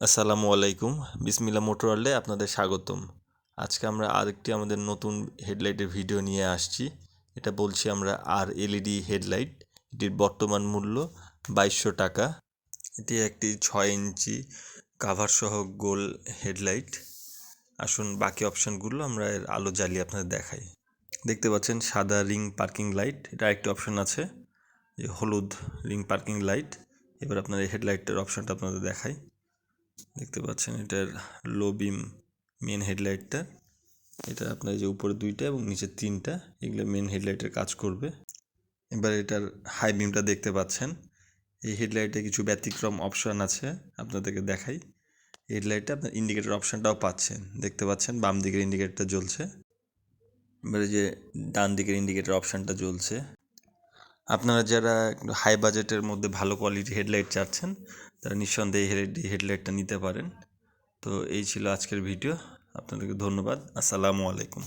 আসসালামু আলাইকুম। বিসমিল্লা মোটর আপনাদের স্বাগতম। আজকে আমরা আরেকটি আমাদের নতুন হেডলাইটের ভিডিও নিয়ে আসছি। এটা বলছি আমরা আর এলইডি হেডলাইট। এটির বর্তমান মূল্য বাইশশো টাকা। এটি একটি ছয় ইঞ্চি কাভার সহ গোল হেডলাইট। আসুন বাকি অপশানগুলো আমরা এর আলো জ্বালিয়ে আপনাদের দেখাই। দেখতে পাচ্ছেন সাদা রিং পার্কিং লাইট। এটা একটি অপশান আছে হলুদ রিং পার্কিং লাইট। এবার আপনার এই হেডলাইটের অপশনটা আপনাদের দেখাই। দেখতে পাচ্ছেন এটার লো বিম মেন হেডলাইটটা এটা আপনার যে উপরে দুইটা এবং নিচে তিনটা, এগুলো মেন হেডলাইটের কাজ করবে। এবার এটার হাই বিমটা দেখতে পাচ্ছেন। এই হেডলাইটে কিছু ব্যতিক্রম অপশান আছে, আপনাদেরকে দেখাই। হেডলাইটে আপনার ইন্ডিকেটর অপশানটাও পাচ্ছেন। দেখতে পাচ্ছেন বাম দিকের ইন্ডিকেটরটা জ্বলছে। এবারে যে ডান দিকের ইন্ডিকেটর অপশানটা জ্বলছে। আপনারা যারা হাই বাজেটের মধ্যে ভালো কোয়ালিটি হেডলাইট চাচ্ছেন, তারা নিঃসন্দেহে হেডলাইটটা নিতে পারেন। তো এই ছিল আজকের ভিডিও আপনাদেরকে ধন্যবাদ। আসসালামু আলাইকুম।